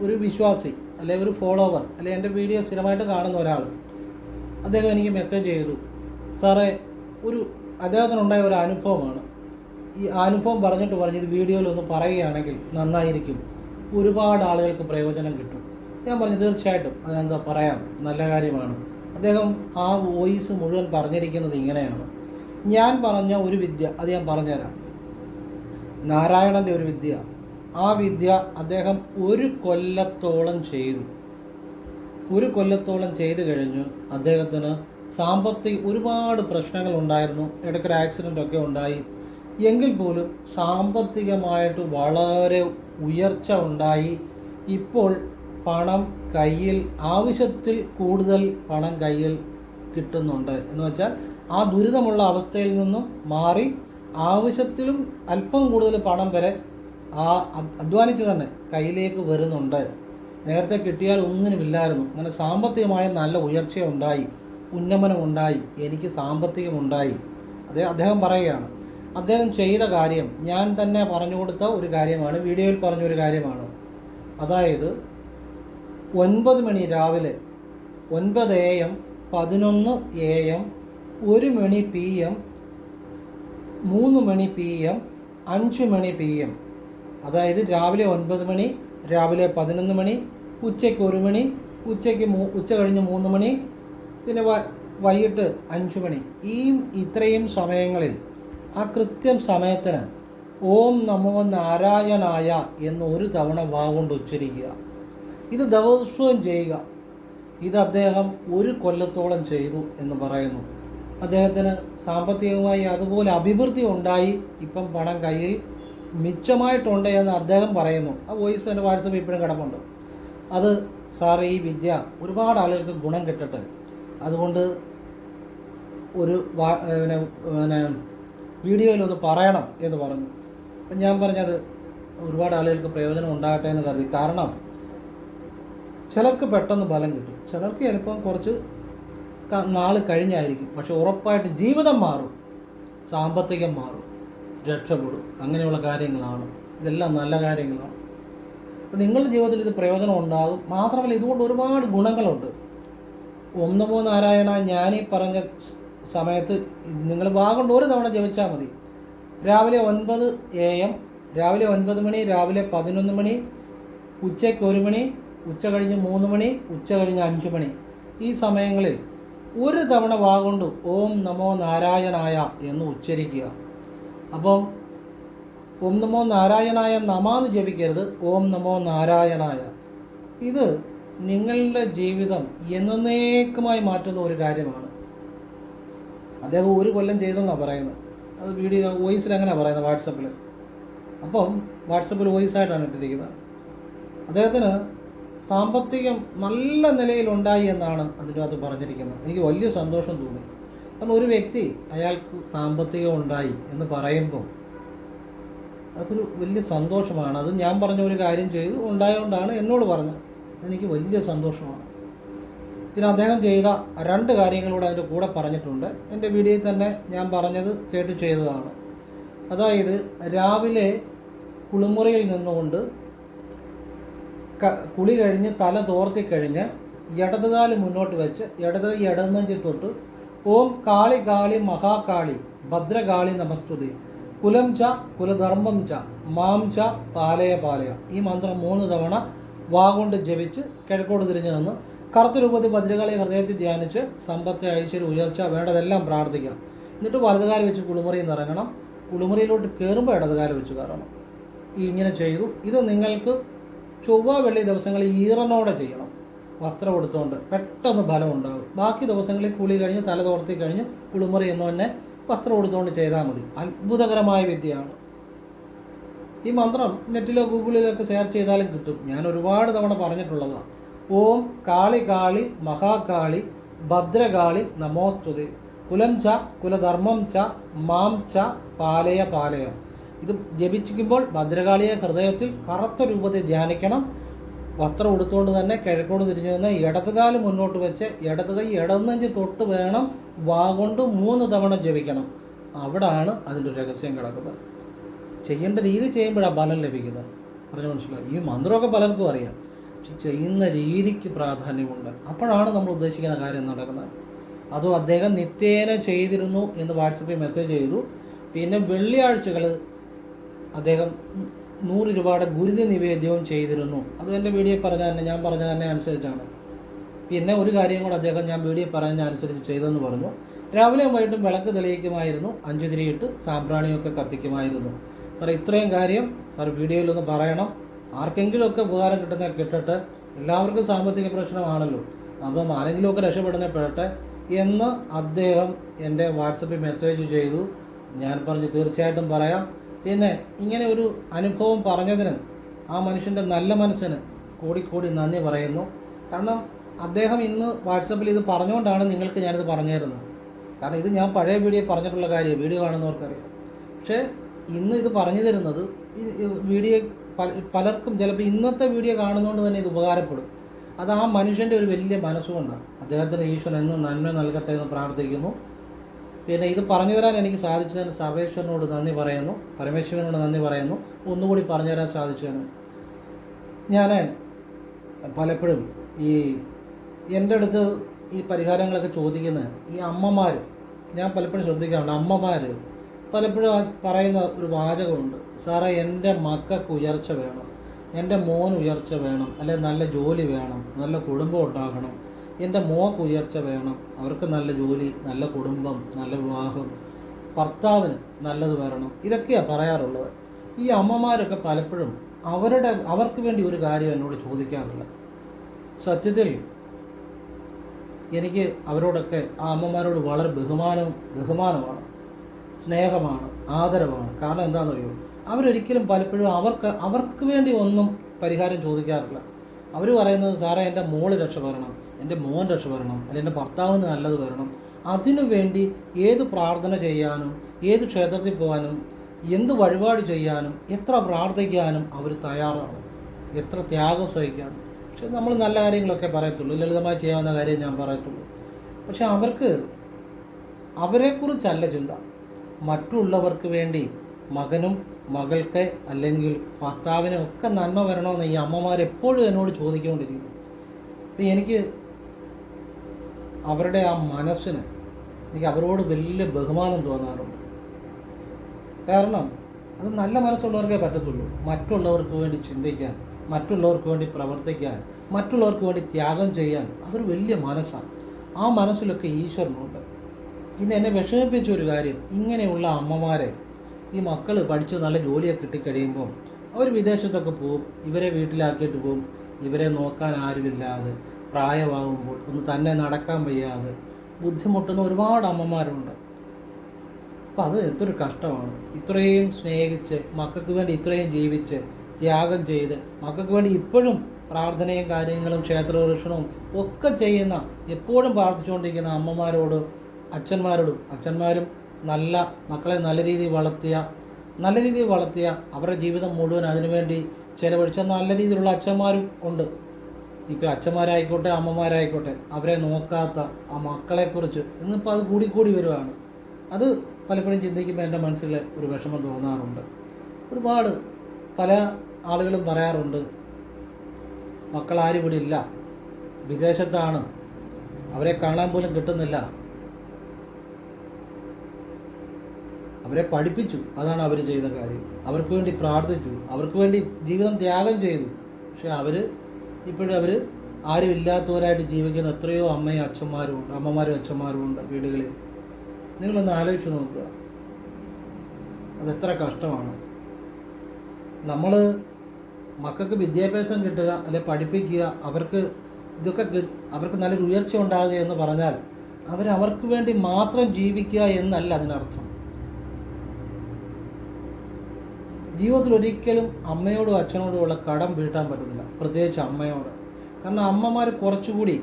ഒരു വിശ്വാസി അല്ലെ ഒരു ഫോളോവർ അല്ലെങ്കിൽ എന്റെ വീഡിയോ സ്ഥിരമായിട്ട് കാണുന്ന ഒരാൾ അദ്ദേഹം എനിക്ക് മെസ്സേജ് ചെയ്തു. സാറേ ഒരു അദ്ദേഹത്തിനുണ്ടായ ഒരു അനുഭവമാണ്. ഈ അനുഭവം പറഞ്ഞിട്ട് പറഞ്ഞ് ഇത് വീഡിയോയിലൊന്ന് പറയുകയാണെങ്കിൽ നന്നായിരിക്കും. ഒരുപാട് ആളുകൾക്ക് പ്രയോജനം കിട്ടും. ഞാൻ പറഞ്ഞു തീർച്ചയായിട്ടും അതെന്താ പറയാം? നല്ല കാര്യമാണ്. അദ്ദേഹം ആ വോയിസ് മുഴുവൻ പറഞ്ഞിരിക്കുന്നത് ഇങ്ങനെയാണ്. ഞാൻ പറഞ്ഞ ഒരു വിദ്യ അത് ഞാൻ പറഞ്ഞുതരാം. നാരായണന്റെ ഒരു വിദ്യ ആ വിദ്യ അദ്ദേഹം ഒരു കൊല്ലത്തോളം ചെയ്തു. ഒരു കൊല്ലത്തോളം ചെയ്തു കഴിഞ്ഞു. അദ്ദേഹത്തിന് സാമ്പത്തിക ഒരുപാട് പ്രശ്നങ്ങൾ ഉണ്ടായിരുന്നു. ഇടയ്ക്കൊരു ആക്സിഡന്റ് ഒക്കെ ഉണ്ടായി. എങ്കിൽ പോലും സാമ്പത്തികമായിട്ട് വളരെ ഉയർച്ച ഉണ്ടായി. ഇപ്പോൾ പണം കയ്യിൽ ആവശ്യത്തിൽ കൂടുതൽ പണം കയ്യിൽ കിട്ടുന്നുണ്ട്. എന്ന് വെച്ചാൽ ആ ദുരിതമുള്ള അവസ്ഥയിൽ നിന്നും മാറി ആവശ്യത്തിലും അല്പം കൂടുതൽ പണം വരെ ആ അധ്വാനിച്ച് തന്നെ കയ്യിലേക്ക് വരുന്നുണ്ട്. നേരത്തെ കിട്ടിയാൽ ഒന്നിനുമില്ലായിരുന്നു. അങ്ങനെ സാമ്പത്തികമായ നല്ല ഉയർച്ചയുണ്ടായി. ഉന്നമനമുണ്ടായി. എനിക്ക് സാമ്പത്തികമുണ്ടായി. അതേ അദ്ദേഹം പറയുകയാണ്. അദ്ദേഹം ചെയ്ത കാര്യം ഞാൻ തന്നെ പറഞ്ഞു കൊടുത്ത ഒരു കാര്യമാണ്. വീഡിയോയിൽ പറഞ്ഞ ഒരു കാര്യമാണ്. അതായത് ഒൻപത് മണി രാവിലെ ഒൻപത് എ എം പതിനൊന്ന് എ എം ഒരു മണി പി എം മൂന്ന് മണി പി എം അഞ്ച് മണി പി എം അതായത് രാവിലെ ഒൻപത് മണി രാവിലെ പതിനൊന്ന് മണി ഉച്ചയ്ക്ക് ഒരു മണി ഉച്ചയ്ക്ക് മൂ ഉച്ച കഴിഞ്ഞ് മൂന്ന് മണി പിന്നെ വൈകിട്ട് അഞ്ച് മണി. ഈ ഇത്രയും സമയങ്ങളിൽ ആ കൃത്യം സമയത്തിന് ഓം നമോ നാരായണായ എന്ന് ഒരു തവണ വാ ഉച്ചരിക്കുക. ഇത് ദിവസവും ചെയ്യുക. ഇത് അദ്ദേഹം ഒരു കൊല്ലത്തോളം ചെയ്തു എന്ന് പറയുന്നു. അദ്ദേഹത്തിന് സാമ്പത്തികമായി അതുപോലെ അഭിവൃദ്ധി ഉണ്ടായി. ഇപ്പം പണം കയ്യിൽ മിച്ചമായിട്ടുണ്ട് എന്ന് അദ്ദേഹം പറയുന്നു. ആ വോയിസ് എന്റെ വാട്സപ്പ് ഇപ്പോഴും കിടപ്പുണ്ട്. അത് സാർ ഈ വിദ്യ ഒരുപാട് ആളുകൾക്ക് ഗുണം കിട്ടട്ടെ. അതുകൊണ്ട് ഒരു പിന്നെ പിന്നെ വീഡിയോയിലൊന്ന് പറയണം എന്ന് പറഞ്ഞു. അപ്പം ഞാൻ പറഞ്ഞത് ഒരുപാട് ആളുകൾക്ക് പ്രയോജനം ഉണ്ടാകട്ടെ എന്ന് കരുതി. കാരണം ചിലർക്ക് പെട്ടെന്ന് ഫലം കിട്ടും. ചിലർക്ക് ചിലപ്പം കുറച്ച് നാൾ കഴിഞ്ഞായിരിക്കും. പക്ഷെ ഉറപ്പായിട്ട് ജീവിതം മാറും. സാമ്പത്തികം മാറും. രക്ഷപ്പെടും. അങ്ങനെയുള്ള കാര്യങ്ങളാണ്. ഇതെല്ലാം നല്ല കാര്യങ്ങളാണ്. അപ്പം നിങ്ങളുടെ ജീവിതത്തിൽ ഇത് പ്രയോജനം ഉണ്ടാകും. മാത്രമല്ല ഇതുകൊണ്ട് ഒരുപാട് ഗുണങ്ങളുണ്ട്. ഓം നമോ നാരായണ ഞാനീ പറഞ്ഞ സമയത്ത് നിങ്ങൾ ഭാഗം ഒരു തവണ ജപിച്ചാൽ മതി. രാവിലെ ഒൻപത് എ എം രാവിലെ ഒൻപത് മണി രാവിലെ പതിനൊന്ന് മണി ഉച്ചയ്ക്ക് ഒരു മണി ഉച്ച കഴിഞ്ഞ് മൂന്ന് മണി ഉച്ച കഴിഞ്ഞ് അഞ്ച് മണി. ഈ സമയങ്ങളിൽ ഒരു തവണ വാഗുണ്ട് ഓം നമോ നാരായണായ എന്ന് ഉച്ചരിക്കുക. അപ്പം ഓം നമോ നാരായണായ നമാന്ന് ജപിക്കരുത്. ഓം നമോ നാരായണായ. ഇത് നിങ്ങളുടെ ജീവിതം എന്നേക്കുമായി മാറ്റുന്ന ഒരു കാര്യമാണ്. അദ്ദേഹം ഒരു കൊല്ലം ചെയ്തെന്നാണ് പറയുന്നത്. അത് വീഡിയോ വോയിസിൽ അങ്ങനെയാണ് പറയുന്നത്? വാട്സപ്പിൽ. അപ്പം വാട്സപ്പിൽ വോയിസ് ആയിട്ടാണ് ഇട്ടിരിക്കുന്നത്. അദ്ദേഹത്തിന് സാമ്പത്തികം നല്ല നിലയിലുണ്ടായി എന്നാണ് അതിനകത്ത് പറഞ്ഞിരിക്കുന്നത്. എനിക്ക് വലിയ സന്തോഷം തോന്നി. കാരണം ഒരു വ്യക്തി അയാൾക്ക് സാമ്പത്തികം ഉണ്ടായി എന്ന് പറയുമ്പോൾ അതൊരു വലിയ സന്തോഷമാണ്. അത് ഞാൻ പറഞ്ഞ ഒരു കാര്യം ചെയ്തു ഉണ്ടായതുകൊണ്ടാണ് എന്നോട് പറഞ്ഞത്. എനിക്ക് വലിയ സന്തോഷമാണ്. പിന്നെ അദ്ദേഹം ചെയ്ത രണ്ട് കാര്യങ്ങളൂടെ അതിന്റെ കൂടെ പറഞ്ഞിട്ടുണ്ട്. എന്റെ വീഡിയോയിൽ തന്നെ ഞാൻ പറഞ്ഞത് കേട്ട് ചെയ്തതാണ്. അതായത് രാവിലെ കുളിമുറിയിൽ നിന്നുകൊണ്ട് കുളി കഴിഞ്ഞ് തല തോർത്തിക്കഴിഞ്ഞ് ഇടതുകാൽ മുന്നോട്ട് വെച്ച് ഇടത് ഇടനെഞ്ചി തൊട്ട് ഓം കാളി കാളി മഹാകാളി ഭദ്രകാളി നമസ്തുതി. കുലം ച കുലധർമ്മം ച മാം ച പാലയ പാലയ. ഈ മന്ത്രം മൂന്ന് തവണ വാഗുണ്ട് ജപിച്ച് കിഴക്കോട് തിരിഞ്ഞു നിന്ന് കറുത്തരൂപത്തിൽ ഭദ്രകാളി ഹൃദയത്തിൽ ധ്യാനിച്ച് സമ്പത്ത് ഐശ്വര്യം ഉയർച്ച വേണ്ടതെല്ലാം പ്രാർത്ഥിക്കാം. എന്നിട്ട് വലതുകാലം വെച്ച് കുളിമുറിയിൽ നിന്ന് ഇറങ്ങണം. കുളിമുറിയിലോട്ട് കയറുമ്പോൾ ഇടതുകാലം വെച്ച് കയറണം. ഈ ഇങ്ങനെ ചെയ്തു. ഇത് നിങ്ങൾക്ക് ചൊവ്വ വെള്ളി ദിവസങ്ങളിൽ ഈറനോടെ ചെയ്യണം. വസ്ത്രം എടുത്തുകൊണ്ട് പെട്ടെന്ന് ഫലം ഉണ്ടാകും ബാക്കി ദിവസങ്ങളിൽ കുളി കഴിഞ്ഞ് തല തോർത്തി കഴിഞ്ഞ് കുളിമുറി എന്ന് തന്നെ വസ്ത്രം ഉടുത്തുകൊണ്ട് ചെയ്താൽ മതി. അത്ഭുതകരമായ വിദ്യയാണ്. ഈ മന്ത്രം നെറ്റിലോ ഗൂഗിളിലൊക്കെ സെർച്ച് ചെയ്താലും കിട്ടും. ഞാൻ ഒരുപാട് തവണ പറഞ്ഞിട്ടുള്ളതാണ് ഓം കാളി കാളി മഹാകാളി ഭദ്രകാളി നമോസ്തുതി കുലം ച കുലധർമ്മം ച മാം ച പാലയ പാലയ. ഇത് ജപിച്ചിരിക്കുമ്പോൾ ഭദ്രകാളിയെ ഹൃദയത്തിൽ കറുത്ത രൂപത്തിൽ ധ്യാനിക്കണം. വസ്ത്രം ഉടുത്തുകൊണ്ട് തന്നെ കിഴക്കോട് തിരിഞ്ഞു നിന്ന് ഇടതുകാൽ മുന്നോട്ട് വെച്ച് ഇടത് കൈ ഇടന്നഞ്ച് തൊട്ട് വേണം വാ കൊണ്ട് മൂന്ന് തവണ ജപിക്കണം. അവിടാണ് അതിന്റെ രഹസ്യം കിടക്കുന്നത്. ചെയ്യേണ്ട രീതി ചെയ്യുമ്പോഴാണ് ഫലം ലഭിക്കുന്നത്. പറഞ്ഞു മനസ്സിലാവും ഈ മന്ത്രമൊക്കെ പലർക്കും അറിയാം. പക്ഷെ ചെയ്യുന്ന രീതിക്ക് പ്രാധാന്യമുണ്ട്. അപ്പോഴാണ് നമ്മൾ ഉദ്ദേശിക്കുന്ന കാര്യം നടക്കുന്നത്. അതും അദ്ദേഹം നിത്യേന ചെയ്തിരുന്നു എന്ന് വാട്സപ്പിൽ മെസ്സേജ് ചെയ്തു. പിന്നെ വെള്ളിയാഴ്ചകൾ അദ്ദേഹം നൂറ് രൂപയുടെ ഗുരുതി നിവേദ്യവും ചെയ്തിരുന്നു. അത് എന്റെ വീഡിയോ പറഞ്ഞ തന്നെ ഞാൻ പറഞ്ഞ തന്നെ അനുസരിച്ചാണ്. പിന്നെ ഒരു കാര്യം കൂടെ അദ്ദേഹം ഞാൻ വീഡിയോ പറഞ്ഞ അനുസരിച്ച് ചെയ്തെന്ന് പറഞ്ഞു. രാവിലെയും വൈകിട്ടും വിളക്ക് തെളിയിക്കുമായിരുന്നു. അഞ്ചു തിരിയിട്ട് സാമ്പ്രാണിയൊക്കെ കത്തിക്കുമായിരുന്നു. സാർ ഇത്രയും കാര്യം സാർ വീഡിയോയിലൊന്ന് പറയണം. ആർക്കെങ്കിലുമൊക്കെ ഉപകാരം കിട്ടുന്ന കിട്ടട്ടെ. എല്ലാവർക്കും സാമ്പത്തിക പ്രശ്നമാണല്ലോ. അപ്പം ആരെങ്കിലുമൊക്കെ രക്ഷപ്പെടുന്ന പെടട്ടെ എന്ന് അദ്ദേഹം എന്റെ വാട്സപ്പിൽ മെസ്സേജ് ചെയ്തു. ഞാൻ പറഞ്ഞു തീർച്ചയായിട്ടും പറയാം. പിന്നെ ഇങ്ങനെ ഒരു അനുഭവം പറഞ്ഞതിന് ആ മനുഷ്യന്റെ നല്ല മനസ്സിന് കൂടിക്കൂടി നന്ദി പറയുന്നു. കാരണം അദ്ദേഹം ഇന്ന് വാട്സപ്പിൽ ഇത് പറഞ്ഞുകൊണ്ടാണ് നിങ്ങൾക്ക് ഞാനിത് പറഞ്ഞു തരുന്നത് കാരണം ഇത് ഞാൻ പഴയ വീഡിയോ പറഞ്ഞിട്ടുള്ള കാര്യം വീഡിയോ കാണുന്നവർക്കറിയാം. പക്ഷേ ഇന്ന് ഇത് പറഞ്ഞു തരുന്നത് വീഡിയോ പലർക്കും ചിലപ്പോൾ ഇന്നത്തെ വീഡിയോ കാണുന്നതുകൊണ്ട് തന്നെ ഇത് ഉപകാരപ്പെടും. അത് ആ മനുഷ്യന്റെ ഒരു വലിയ മനസ്സുകൊണ്ടാണ്. അദ്ദേഹത്തിന് ഈശ്വരൻ എന്നും നന്മ നൽകട്ടെ എന്ന് പ്രാർത്ഥിക്കുന്നു. പിന്നെ ഇത് പറഞ്ഞു തരാൻ എനിക്ക് സാധിച്ചതിന് സർവേശ്വരനോട് നന്ദി പറയുന്നു പരമേശ്വരനോട് നന്ദി പറയുന്നു. ഒന്നുകൂടി പറഞ്ഞു തരാൻ സാധിച്ചതിന് ഞാൻ പലപ്പോഴും ഈ എന്റെ അടുത്ത് ഈ പരിഹാരങ്ങളൊക്കെ ചോദിക്കുന്ന ഈ അമ്മമാർ ഞാൻ പലപ്പോഴും ശ്രദ്ധിക്കാറുണ്ട് അമ്മമാർ പലപ്പോഴും പറയുന്ന ഒരു വാചകമുണ്ട് സാറേ എന്റെ മക്കൾക്ക് ഉയർച്ച വേണം എന്റെ മോൻ ഉയർച്ച വേണം അല്ലെങ്കിൽ നല്ല ജോലി വേണം നല്ല കുടുംബം ഉണ്ടാകണം എന്റെ മോക്ക് ഉയർച്ച വേണം. അവർക്ക് നല്ല ജോലി നല്ല കുടുംബം നല്ല വിവാഹം. ഭർത്താവിന് നല്ലത് വരണം. ഇതൊക്കെയാണ് പറയാറുള്ളത്. ഈ അമ്മമാരൊക്കെ പലപ്പോഴും അവരുടെ അവർക്ക് വേണ്ടി ഒരു കാര്യം എന്നോട് ചോദിക്കാറില്ല സത്യത്തിൽ എനിക്ക് അവരോടൊക്കെ ആ അമ്മമാരോട് വളരെ ബഹുമാനവും ബഹുമാനമാണ്. സ്നേഹമാണ് ആദരവാണ്. കാരണം എന്താണെന്നറിയോ? അവരൊരിക്കലും പലപ്പോഴും അവർക്ക് അവർക്ക് വേണ്ടി ഒന്നും പരിഹാരം ചോദിക്കാറില്ല. അവർ പറയുന്നത് സാറേ എന്റെ മോൾ രക്ഷപ്പെടണം. എന്റെ മോൻ രക്ഷപ്പെടണം അല്ലെങ്കിൽ എന്റെ ഭർത്താവിന് നല്ലത് വരണം അതിനു വേണ്ടി ഏത് പ്രാർത്ഥന ചെയ്യാനും ഏത് ക്ഷേത്രത്തിൽ പോകാനും എന്ത് വഴിപാട് ചെയ്യാനും എത്ര പ്രാർത്ഥിക്കാനും അവർ തയ്യാറാണ്. എത്ര ത്യാഗം സഹിക്കാനും പക്ഷെ നമ്മൾ നല്ല കാര്യങ്ങളൊക്കെ പറയത്തുള്ളൂ ലളിതമായി ചെയ്യാവുന്ന കാര്യം ഞാൻ പറയത്തുള്ളൂ. പക്ഷെ അവർക്ക് അവരെക്കുറിച്ചല്ല ചിന്ത. മറ്റുള്ളവർക്ക് വേണ്ടി മകനും മകൾക്ക് അല്ലെങ്കിൽ ഭർത്താവിനും ഒക്കെ നന്മ വരണമെന്ന് ഈ അമ്മമാർ എപ്പോഴും എന്നോട് ചോദിക്കൊണ്ടിരിക്കുന്നു. അപ്പം എനിക്ക് അവരുടെ ആ മനസ്സിന് എനിക്ക് അവരോട് വലിയ ബഹുമാനം തോന്നാറുണ്ട്. കാരണം അത് നല്ല മനസ്സുള്ളവർക്കേ പറ്റത്തുള്ളൂ. മറ്റുള്ളവർക്ക് വേണ്ടി ചിന്തിക്കാൻ മറ്റുള്ളവർക്ക് വേണ്ടി പ്രവർത്തിക്കാൻ മറ്റുള്ളവർക്ക് വേണ്ടി ത്യാഗം ചെയ്യാൻ അതൊരു വലിയ മനസ്സാണ്. ആ മനസ്സിലൊക്കെ ഈശ്വരനുണ്ട്. ഇന്ന് എന്നെ വിഷമിപ്പിച്ച ഒരു കാര്യം ഇങ്ങനെയുള്ള അമ്മമാരെ ഈ മക്കൾ പഠിച്ച് നല്ല ജോലിയൊക്കെ കിട്ടിക്കഴിയുമ്പോൾ അവർ വിദേശത്തൊക്കെ പോകും ഇവരെ വീട്ടിലാക്കിയിട്ട് പോകും ഇവരെ നോക്കാൻ ആരുമില്ലാതെ പ്രായമാകുമ്പോൾ ഒന്ന് തന്നെ നടക്കാൻ വയ്യാതെ ബുദ്ധിമുട്ടുന്ന ഒരുപാട് അമ്മമാരുണ്ട്. അപ്പം അത് എന്തൊരു കഷ്ടമാണ്. ഇത്രയും സ്നേഹിച്ച് മക്കൾക്ക് വേണ്ടി ഇത്രയും ജീവിച്ച് ത്യാഗം ചെയ്ത് മക്കൾക്ക് വേണ്ടി ഇപ്പോഴും പ്രാർത്ഥനയും കാര്യങ്ങളും ക്ഷേത്രദർശനവും ഒക്കെ ചെയ്യുന്ന എപ്പോഴും പ്രാർത്ഥിച്ചുകൊണ്ടിരിക്കുന്ന അമ്മമാരോടും അച്ഛന്മാരോടും അച്ഛന്മാരും നല്ല മക്കളെ നല്ല രീതിയിൽ വളർത്തിയ നല്ല രീതിയിൽ വളർത്തിയ അവരുടെ ജീവിതം മുഴുവൻ അതിനുവേണ്ടി ചെലവഴിച്ച നല്ല രീതിയിലുള്ള അച്ഛന്മാരും ഉണ്ട്. ഇപ്പോൾ അച്ഛന്മാരായിക്കോട്ടെ അമ്മമാരായിക്കോട്ടെ അവരെ നോക്കാത്ത ആ മക്കളെക്കുറിച്ച് ഇന്നിപ്പോൾ അത് കൂടിക്കൂടി വരുവാണ്. അത് പലപ്പോഴും ചിന്തിക്കുമ്പോൾ എന്റെ മനസ്സിൽ ഒരു വിഷമം തോന്നാറുണ്ട്. ഒരുപാട് പല ആളുകളും പറയാറുണ്ട് മക്കളാരും ഇവിടെ ഇല്ല വിദേശത്താണ് അവരെ കാണാൻ പോലും കിട്ടുന്നില്ല. അവരെ പഠിപ്പിച്ചു അതാണ് അവർ ചെയ്ത കാര്യം. അവർക്ക് വേണ്ടി പ്രാർത്ഥിച്ചു അവർക്ക് വേണ്ടി ജീവിതം ത്യാഗം ചെയ്തു. പക്ഷെ അവർ ഇപ്പോഴും അവർ ആരും ഇല്ലാത്തവരായിട്ട് ജീവിക്കുന്ന എത്രയോ അമ്മയും അച്ഛന്മാരും അമ്മമാരും അച്ഛന്മാരും ഉണ്ട് വീടുകളിൽ. നിങ്ങളൊന്ന് ആലോചിച്ച് നോക്കുക. അതെത്ര കഷ്ടമാണ്. നമ്മൾ മക്കൾക്ക് വിദ്യാഭ്യാസം കിട്ടുക അല്ലെ പഠിപ്പിക്കുക അവർക്ക് ഇതൊക്കെ അവർക്ക് നല്ലൊരു ഉയർച്ച ഉണ്ടാകുക എന്ന് പറഞ്ഞാൽ അവരവർക്ക് വേണ്ടി മാത്രം ജീവിക്കുക എന്നല്ല അതിനർത്ഥം. ജീവിതത്തിൽ ഒരിക്കലും അമ്മയോടും അച്ഛനോടും ഉള്ള കടം വീട്ടാൻ പറ്റത്തില്ല. പ്രത്യേകിച്ച് അമ്മയോട്. കാരണം അമ്മമാർ കുറച്ചുകൂടി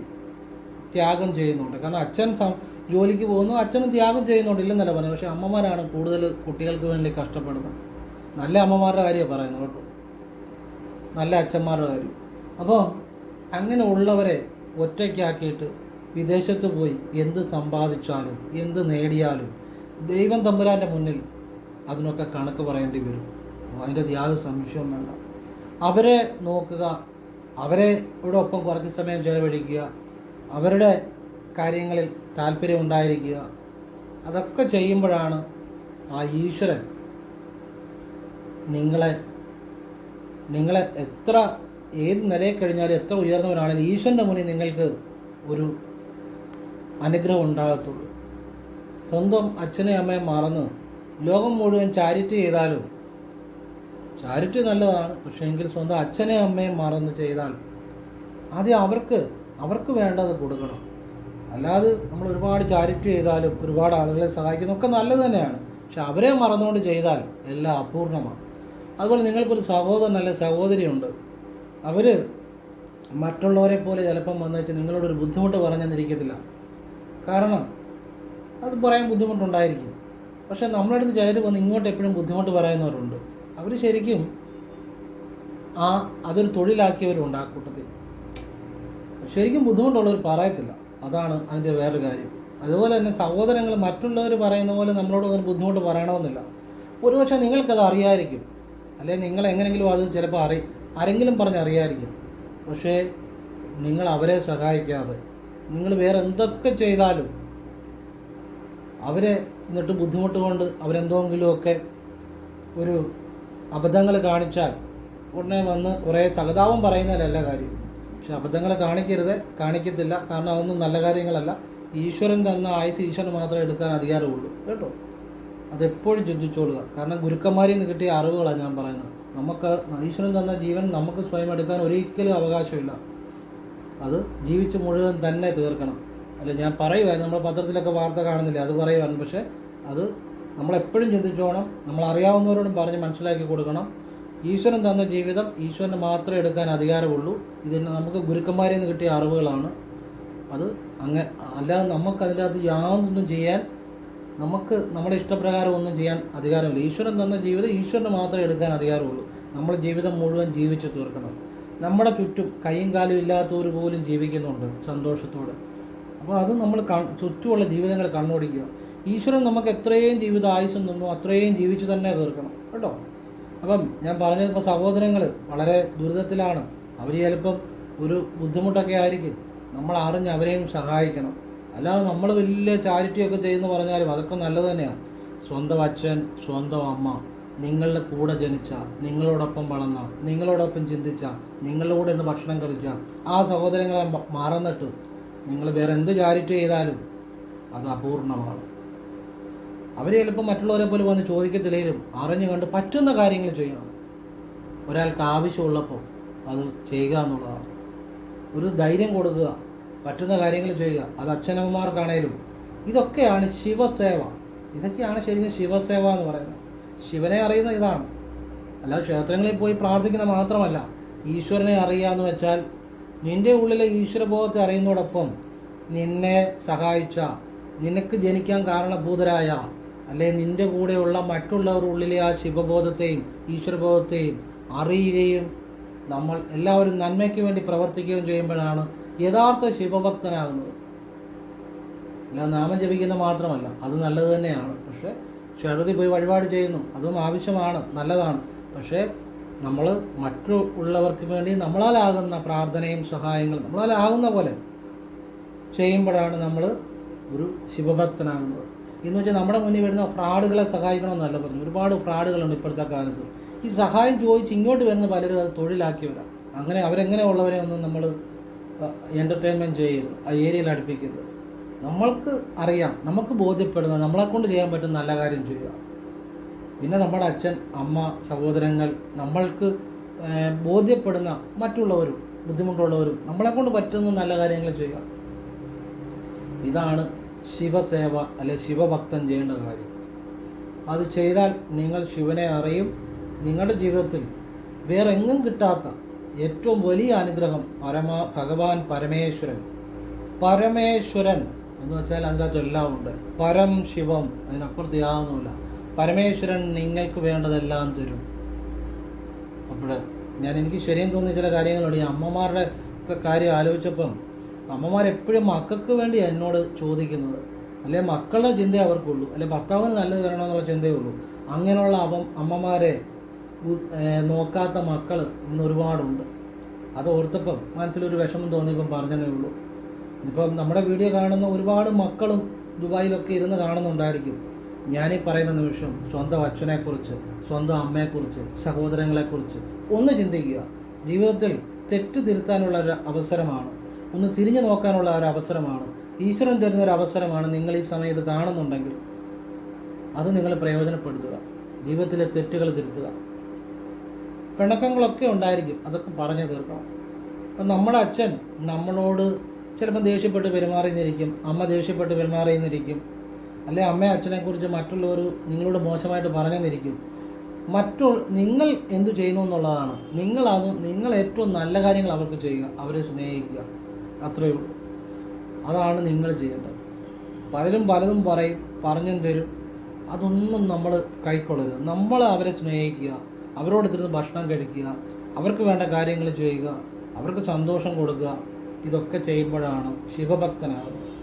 ത്യാഗം ചെയ്യുന്നുണ്ട്. കാരണം അച്ഛൻ ജോലിക്ക് പോകുന്നു അച്ഛനും ത്യാഗം ചെയ്യുന്നുണ്ട് ഇല്ലെന്നല്ല പറയുന്നത്. പക്ഷേ അമ്മമാരാണ് കൂടുതൽ കുട്ടികൾക്ക് വേണ്ടി കഷ്ടപ്പെടുന്നത്. നല്ല അമ്മമാരുടെ കാര്യമാണ് പറയുന്നത് കേട്ടോ. നല്ല അച്ഛന്മാരുടെ കാര്യം. അപ്പോൾ അങ്ങനെ ഉള്ളവരെ ഒറ്റയ്ക്കാക്കിയിട്ട് വിദേശത്ത് പോയി എന്ത് സമ്പാദിച്ചാലും എന്ത് നേടിയാലും ദൈവം തമ്പുരാന്റെ മുന്നിൽ അതിനൊക്കെ കണക്ക് പറയേണ്ടി വരും. അതിന്റെ യാതൊരു സംശയവും വേണ്ട. അവരെ നോക്കുക അവരെ ഇവിടെ ഒപ്പം കുറച്ച് സമയം ചെലവഴിക്കുക അവരുടെ കാര്യങ്ങളിൽ താല്പര്യം ഉണ്ടായിരിക്കുക അതൊക്കെ ചെയ്യുമ്പോഴാണ് ആ ഈശ്വരൻ നിങ്ങളെ നിങ്ങളെ എത്ര ഏത് നിലയിൽ കഴിഞ്ഞാലും എത്ര ഉയർന്നവരാണെങ്കിലും ഈശ്വരന്റെ മുന്നിൽ നിങ്ങൾക്ക് ഒരു അനുഗ്രഹം ഉണ്ടാകത്തുള്ളൂ. സ്വന്തം അച്ഛനെയും അമ്മയും മറന്ന് ലോകം മുഴുവൻ ചാരിറ്റി ചെയ്താലും ചാരിറ്റി നല്ലതാണ് പക്ഷേ എങ്കിൽ സ്വന്തം അച്ഛനെയും അമ്മയും മറന്ന് ചെയ്താൽ ആദ്യം അവർക്ക് അവർക്ക് വേണ്ടത് കൊടുക്കണം. അല്ലാതെ നമ്മൾ ഒരുപാട് ചാരിറ്റി ചെയ്താലും ഒരുപാട് ആളുകളെ സഹായിക്കുന്നതൊക്കെ നല്ലത് തന്നെയാണ്. പക്ഷെ അവരെ മറന്നുകൊണ്ട് ചെയ്താൽ എല്ലാം അപൂർണമാണ്. അതുപോലെ നിങ്ങൾക്കൊരു സഹോദരൻ അല്ലെ സഹോദരിയുണ്ട്. അവർ മറ്റുള്ളവരെ പോലെ ചിലപ്പം വന്നു വെച്ചാൽ നിങ്ങളോടൊരു ബുദ്ധിമുട്ട് പറഞ്ഞെന്നിരിക്കത്തില്ല. കാരണം അത് പറയാൻ ബുദ്ധിമുട്ടുണ്ടായിരിക്കും. പക്ഷേ നമ്മളടുത്ത് ചിലർ വന്ന് ഇങ്ങോട്ട് എപ്പോഴും ബുദ്ധിമുട്ട് പറയുന്നവരുണ്ട്. അവർ ശരിക്കും ആ അതൊരു തൊഴിലാക്കിയവരുണ്ട് ആ കൂട്ടത്തിൽ. ശരിക്കും ബുദ്ധിമുട്ടുള്ളവർ പറയത്തില്ല. അതാണ് അതിന്റെ വേറൊരു കാര്യം. അതുപോലെ തന്നെ സഹോദരങ്ങൾ മറ്റുള്ളവർ പറയുന്ന പോലെ നമ്മളോട് ഒരു ബുദ്ധിമുട്ട് പറയണമെന്നില്ല. ഒരുപക്ഷെ നിങ്ങൾക്കത് അറിയായിരിക്കും. അല്ലെങ്കിൽ നിങ്ങൾ എങ്ങനെയെങ്കിലും അത് ചിലപ്പോൾ അറി ആരെങ്കിലും പറഞ്ഞ് അറിയായിരിക്കും. പക്ഷേ നിങ്ങൾ അവരെ സഹായിക്കാതെ നിങ്ങൾ വേറെ എന്തൊക്കെ ചെയ്താലും അവരെ എന്നിട്ട് ബുദ്ധിമുട്ട് കൊണ്ട് അവരെന്തെങ്കിലുമൊക്കെ ഒരു അബദ്ധങ്ങൾ കാണിച്ചാൽ ഉടനെ വന്ന് കുറേ സഹതാപം പറയുന്നതിലല്ല കാര്യം. പക്ഷെ അബദ്ധങ്ങൾ കാണിക്കരുത് കാണിക്കത്തില്ല. കാരണം അതൊന്നും നല്ല കാര്യങ്ങളല്ല. ഈശ്വരൻ തന്ന ആയുസ് ഈശ്വരൻ മാത്രമേ എടുക്കാൻ അധികാരമുള്ളൂ. കേട്ടോ? അതെപ്പോഴും ചിന്തിച്ചോളുക കാരണം ഗുരുക്കന്മാരിൽ നിന്ന് കിട്ടിയ അറിവുകളാണ് ഞാൻ പറയുന്നത്. നമുക്ക് ഈശ്വരൻ തന്ന ജീവൻ നമുക്ക് സ്വയം എടുക്കാൻ ഒരിക്കലും അവകാശമില്ല. അത് ജീവിച്ച് മുഴുവൻ തന്നെ തീർക്കണം. അല്ല ഞാൻ പറയുമായിരുന്നു നമ്മൾ പത്രത്തിലൊക്കെ വാർത്ത കാണുന്നില്ല? അത് പറയുമായിരുന്നു പക്ഷേ അത് നമ്മളെപ്പോഴും ചിന്തിച്ചോണം നമ്മൾ അറിയാവുന്നവരോടും പറഞ്ഞ് മനസ്സിലാക്കി കൊടുക്കണം. ഈശ്വരൻ തന്ന ജീവിതം ഈശ്വരന് മാത്രമേ എടുക്കാൻ അധികാരമുള്ളൂ. ഇതിന് നമുക്ക് ഗുരുക്കന്മാരിൽ നിന്ന് കിട്ടിയ അറിവുകളാണ്. അത് അങ്ങ അല്ലാതെ നമുക്ക് അതിന്റെ അകത്ത് യാതൊന്നും ചെയ്യാൻ നമുക്ക് നമ്മുടെ ഇഷ്ടപ്രകാരം ഒന്നും ചെയ്യാൻ അധികാരമില്ല. ഈശ്വരൻ തന്ന ജീവിതം ഈശ്വരന് മാത്രമേ എടുക്കാൻ അധികാരമുള്ളൂ. നമ്മൾ ജീവിതം മുഴുവൻ ജീവിച്ചു തീർക്കണം. നമ്മുടെ ചുറ്റും കൈയും കാലും ഇല്ലാത്തവർ പോലും ജീവിക്കുന്നുണ്ട് സന്തോഷത്തോടെ. അപ്പോൾ അത് നമ്മൾ ചുറ്റുമുള്ള ജീവിതങ്ങൾ കണ്ണോടിക്കുക. ഈശ്വരൻ നമുക്ക് എത്രയും ജീവിത ആയുസം തന്നു അത്രയും ജീവിച്ചു തന്നെ തീർക്കണം. കേട്ടോ? അപ്പം ഞാൻ പറഞ്ഞത് ഇപ്പോൾ സഹോദരങ്ങൾ വളരെ ദുരിതത്തിലാണ്. അവർ ചിലപ്പം ഒരു ബുദ്ധിമുട്ടൊക്കെ ആയിരിക്കും. നമ്മൾ അറിഞ്ഞ് അവരെയും സഹായിക്കണം. അല്ലാതെ നമ്മൾ വലിയ ചാരിറ്റിയൊക്കെ ചെയ്യുന്നു പറഞ്ഞാലും അതൊക്കെ നല്ലത് തന്നെയാണ് സ്വന്തം അച്ഛൻ സ്വന്തം അമ്മ നിങ്ങളുടെ കൂടെ ജനിച്ച നിങ്ങളോടൊപ്പം വളർന്ന നിങ്ങളോടൊപ്പം ചിന്തിച്ച നിങ്ങളുടെ കൂടെ ഇന്ന് ഭക്ഷണം കഴിച്ച ആ സഹോദരങ്ങളെ മറന്നിട്ട് നിങ്ങൾ വേറെ എന്ത് ചാരിറ്റി ചെയ്താലും അത് അപൂർണമാണ്. അവർ ചിലപ്പോൾ മറ്റുള്ളവരെ പോലെ വന്ന് ചോദിക്കത്തില്ലെങ്കിലും അറിഞ്ഞു കണ്ട് പറ്റുന്ന കാര്യങ്ങൾ ചെയ്യണം. ഒരാൾക്ക് ആവശ്യമുള്ളപ്പോൾ അത് ചെയ്യുക എന്നുള്ളതാണ്. ഒരു ധൈര്യം കൊടുക്കുക പറ്റുന്ന കാര്യങ്ങൾ ചെയ്യുക അത് അച്ഛനമ്മമാർക്കാണേലും. ഇതൊക്കെയാണ് ശിവസേവ. ഇതൊക്കെയാണ് ശരിക്കും ശിവസേവ എന്ന് പറയുന്നത്. ശിവനെ അറിയുന്ന ഇതാണ്. അല്ലാതെ ക്ഷേത്രങ്ങളിൽ പോയി പ്രാർത്ഥിക്കുന്ന മാത്രമല്ല ഈശ്വരനെ അറിയുക അറിയാന്ന് വെച്ചാൽ നിന്റെ ഉള്ളിലെ ഈശ്വരബോധത്തെ അറിയുന്നതോടൊപ്പം നിന്നെ സഹായിച്ച നിനക്ക് ജനിക്കാൻ കാരണഭൂതരായ അല്ലെ നിന്റെ കൂടെയുള്ള മറ്റുള്ളവരുടെ ഉള്ളിലെ ആ ശിവബോധത്തെയും ഈശ്വരബോധത്തെയും അറിയുകയും നമ്മൾ എല്ലാവരും നന്മയ്ക്ക് വേണ്ടി പ്രവർത്തിക്കുകയും ചെയ്യുമ്പോഴാണ് യഥാർത്ഥ ശിവഭക്തനാകുന്നത്. അല്ല നാമം ജപിക്കുന്നത് മാത്രമല്ല അത് നല്ലത് തന്നെയാണ്. പക്ഷേ ക്ഷേത്രത്തിൽ പോയി വഴിപാട് ചെയ്യുന്നു അതും ആവശ്യമാണ് നല്ലതാണ്. പക്ഷേ നമ്മൾ മറ്റുള്ളവർക്ക് വേണ്ടി നമ്മളാലാകുന്ന പ്രാർത്ഥനയും സഹായങ്ങളും നമ്മളാലാകുന്ന പോലെ ചെയ്യുമ്പോഴാണ് നമ്മൾ ഒരു ശിവഭക്തനാകുന്നത്. എന്ന് വെച്ചാൽ നമ്മുടെ മുന്നിൽ വരുന്ന ഫ്രാഡുകളെ സഹായിക്കണമെന്നല്ല പറഞ്ഞു. ഒരുപാട് ഫ്രാഡുകളുണ്ട് ഇപ്പോഴത്തെ കാലത്ത്. ഈ സഹായം ചോദിച്ച് ഇങ്ങോട്ട് വരുന്ന പലരും അത് തൊഴിലാക്കിയവരാണ് അങ്ങനെ അവരെങ്ങനെ ഉള്ളവരെ ഒന്നും നമ്മൾ എന്റർടൈൻമെന്റ് ചെയ്യരുത്. ആ ഏരിയയിൽ അടുപ്പിക്കരുത്. നമ്മൾക്ക് അറിയാം നമുക്ക് ബോധ്യപ്പെടുന്ന നമ്മളെക്കൊണ്ട് ചെയ്യാൻ പറ്റുന്ന നല്ല കാര്യം ചെയ്യുക. പിന്നെ നമ്മുടെ അച്ഛൻ അമ്മ സഹോദരങ്ങൾ നമ്മൾക്ക് ബോധ്യപ്പെടുന്ന മറ്റുള്ളവരും ബുദ്ധിമുട്ടുള്ളവരും നമ്മളെക്കൊണ്ട് പറ്റുന്ന നല്ല കാര്യങ്ങൾ ചെയ്യുക. ഇതാണ് ശിവസേവ അല്ലെ ശിവഭക്തൻ ചെയ്യേണ്ട കാര്യം. അത് ചെയ്താൽ നിങ്ങൾ ശിവനെ അറിയും. നിങ്ങളുടെ ജീവിതത്തിൽ വേറെ എങ്ങും കിട്ടാത്ത ഏറ്റവും വലിയ അനുഗ്രഹം പരമാ ഭഗവാൻ പരമേശ്വരൻ. പരമേശ്വരൻ എന്ന് വെച്ചാൽ അതിനകത്ത് എല്ലാം ഉണ്ട്. പരം ശിവം അതിനപ്പുറത്ത് യാതൊന്നുമില്ല. പരമേശ്വരൻ നിങ്ങൾക്ക് വേണ്ടതെല്ലാം തരും. അപ്പോൾ ഞാൻ എനിക്ക് ശരിയും തോന്നിയ ചില കാര്യങ്ങളുണ്ട്. ഈ അമ്മമാരുടെ ഒക്കെ കാര്യം ആലോചിച്ചപ്പം അമ്മമാരെപ്പോഴും മക്കൾക്ക് വേണ്ടി എന്നോട് ചോദിക്കുന്നത്. അല്ലെ മക്കളുടെ ചിന്തയെ അവർക്കുള്ളൂ. അല്ലെ ഭർത്താവിന് നല്ലത് വരണമെന്നുള്ള ചിന്തയേ ഉള്ളൂ. അങ്ങനെയുള്ള അപ്പം അമ്മമാരെ നോക്കാത്ത മക്കൾ ഇന്ന് ഒരുപാടുണ്ട്. അത് ഓർത്തപ്പം മനസ്സിലൊരു വിഷമം തോന്നിയപ്പം പറഞ്ഞതേ ഉള്ളൂ. ഇപ്പം നമ്മുടെ വീഡിയോ കാണുന്ന ഒരുപാട് മക്കളും ദുബായിലൊക്കെ ഇരുന്ന് കാണുന്നുണ്ടായിരിക്കും. ഞാനീ പറയുന്ന നിമിഷം സ്വന്തം അച്ഛനെക്കുറിച്ച് സ്വന്തം അമ്മയെക്കുറിച്ച് സഹോദരങ്ങളെക്കുറിച്ച് ഒന്ന് ചിന്തിക്കുക. ജീവിതത്തിൽ തെറ്റ് തിരുത്താനുള്ള ഒരു അവസരമാണ് ഒന്ന് തിരിഞ്ഞു നോക്കാനുള്ള ഒരു അവസരമാണ്. ഈശ്വരൻ തരുന്ന ഒരു അവസരമാണ് നിങ്ങൾ ഈ സമയത്ത് കാണുന്നുണ്ടെങ്കിൽ. അത് നിങ്ങൾ പ്രയോജനപ്പെടുത്തുക. ജീവിതത്തിലെ തെറ്റുകൾ തിരുത്തുക. പിണക്കങ്ങളൊക്കെ ഉണ്ടായിരിക്കും. അതൊക്കെ പറഞ്ഞു തീർക്കണം. അപ്പം നമ്മുടെ അച്ഛൻ നമ്മളോട് ചിലപ്പോൾ ദേഷ്യപ്പെട്ട് പെരുമാറിയെന്നിരിക്കും. അമ്മ ദേഷ്യപ്പെട്ട് പെരുമാറിയെന്നിരിക്കും. അല്ലെ അമ്മയെ അച്ഛനെക്കുറിച്ച് മറ്റുള്ളവർ നിങ്ങളോട് മോശമായിട്ട് പറഞ്ഞെന്നിരിക്കും. മറ്റു നിങ്ങൾ എന്തു ചെയ്യുന്നു എന്നുള്ളതാണ്. നിങ്ങളത് നിങ്ങൾ ഏറ്റവും നല്ല കാര്യങ്ങൾ അവർക്ക് ചെയ്യുക. അവരെ സ്നേഹിക്കുക. അത്രയേ ഉള്ളൂ. അതാണ് നിങ്ങൾ ചെയ്യേണ്ടത്. പലരും പലതും പറയും പറഞ്ഞും തരും. അതൊന്നും നമ്മൾ കൈക്കൊള്ളരുത്. നമ്മൾ അവരെ സ്നേഹിക്കുക അവരോട് തിരുന്ന് ഭക്ഷണം കഴിക്കുക അവർക്ക് വേണ്ട കാര്യങ്ങൾ ചെയ്യുക അവർക്ക് സന്തോഷം കൊടുക്കുക ഇതൊക്കെ ചെയ്യുമ്പോഴാണ് ശിവഭക്തനാകുന്നത്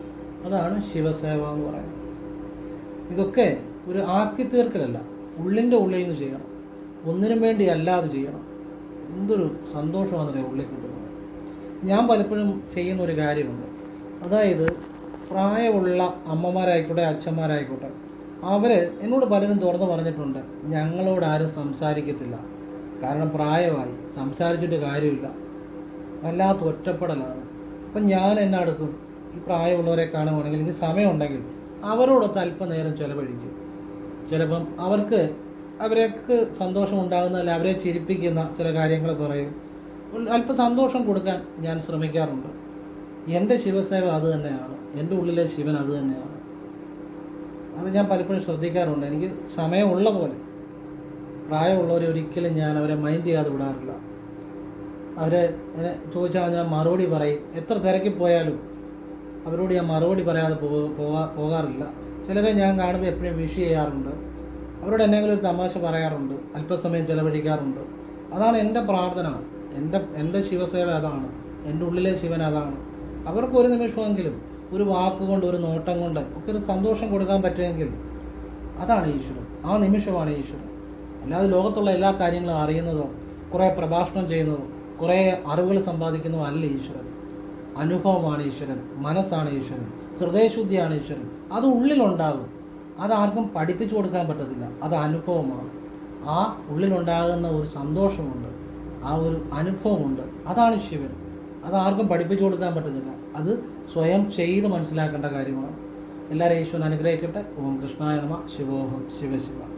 അതാണ് ശിവസേവ എന്ന് പറയുന്നത്. ഇതൊക്കെ ഒരു ആക്കി തീർക്കലല്ല ഉള്ളിന്റെ ഉള്ളിൽ നിന്ന് ചെയ്യണം. ഒന്നിനും വേണ്ടി അല്ലാതെ ചെയ്യണം. എന്തൊരു സന്തോഷമാണെന്നറിയാം ഉള്ളിൽ കിട്ടുന്നത് ഞാൻ പലപ്പോഴും ചെയ്യുന്ന ഒരു കാര്യമുണ്ട്. അതായത് പ്രായമുള്ള അമ്മമാരായിക്കോട്ടെ അച്ഛന്മാരായിക്കോട്ടെ അവർ എന്നോട് പലരും തുറന്നു പറഞ്ഞിട്ടുണ്ട് ഞങ്ങളോട് ആരും സംസാരിക്കത്തില്ല. കാരണം പ്രായമായി സംസാരിച്ചിട്ട് കാര്യമില്ല. വല്ലാത്ത ഒറ്റപ്പെടലാണ്. അപ്പം ഞാൻ എന്നെ അടുക്കും ഈ പ്രായമുള്ളവരെ കാണുവാണെങ്കിൽ എനിക്ക് സമയമുണ്ടെങ്കിൽ അവരോടൊത്ത് അല്പനേരം ചിലവഴിക്കും. ചിലപ്പം അവർക്ക് അവർക്ക് സന്തോഷം അല്ല അവരെ ചിരിപ്പിക്കുന്ന ചില കാര്യങ്ങൾ പറയും. അല്പം സന്തോഷം കൊടുക്കാൻ ഞാൻ ശ്രമിക്കാറുണ്ട്. എന്റെ ശിവസേവ അത് തന്നെയാണ്. എന്റെ ഉള്ളിലെ ശിവൻ അത് തന്നെയാണ്. അത് ഞാൻ പലപ്പോഴും ശ്രദ്ധിക്കാറുണ്ട്. എനിക്ക് സമയമുള്ള പോലെ പ്രായമുള്ളവരെ ഒരിക്കലും ഞാൻ അവരെ മൈൻഡ് ചെയ്യാതെ വിടാറില്ല. അവരെ ചോദിച്ചാൽ ഞാൻ മറുപടി പറയും. എത്ര തിരക്കി പോയാലും അവരോട് ഞാൻ മറുപടി പറയാതെ പോകാ പോകാറില്ല. ചിലരെ ഞാൻ കാണുമ്പോൾ എപ്പോഴും വിഷ് ചെയ്യാറുണ്ട്. അവരോട് എന്തെങ്കിലും ഒരു തമാശ പറയാറുണ്ട്. അല്പസമയം ചിലവഴിക്കാറുണ്ട്. അതാണ് എന്റെ പ്രാർത്ഥന. എന്റെ എന്റെ ശിവസേവ അതാണ് എന്റെ ഉള്ളിലെ ശിവൻ അതാണ്. അവർക്ക് ഒരു നിമിഷമെങ്കിലും ഒരു വാക്കുകൊണ്ട് ഒരു നോട്ടം കൊണ്ട് ഒക്കെ ഒരു സന്തോഷം കൊടുക്കാൻ പറ്റുമെങ്കിൽ അതാണ് ഈശ്വരൻ. ആ നിമിഷമാണ് ഈശ്വരൻ. അല്ലാതെ ലോകത്തുള്ള എല്ലാ കാര്യങ്ങളും അറിയുന്നതോ കുറേ പ്രഭാഷണം ചെയ്യുന്നതോ കുറേ അറിവുകൾ സമ്പാദിക്കുന്നതോ അല്ല ഈശ്വരൻ. അനുഭവമാണ് ഈശ്വരൻ മനസ്സാണ് ഈശ്വരൻ ഹൃദയശുദ്ധിയാണ് ഈശ്വരൻ. അത് ഉള്ളിലുണ്ടാകും. അതാർക്കും പഠിപ്പിച്ചു കൊടുക്കാൻ പറ്റത്തില്ല. അത് അനുഭവമാണ്. ആ ഉള്ളിലുണ്ടാകുന്ന ഒരു സന്തോഷമുണ്ട്. ആ ഒരു അനുഭവമുണ്ട്. അതാണ് ശിവൻ. അത് ആർക്കും പഠിപ്പിച്ചു കൊടുക്കാൻ പറ്റുന്നില്ല. അത് സ്വയം ചെയ്ത് മനസ്സിലാക്കേണ്ട കാര്യമാണ്. എല്ലാവരും ഈശ്വരൻ അനുഗ്രഹിക്കട്ടെ. ഓം കൃഷ്ണായ നമ. ശിവോഹം. ശിവശിവ.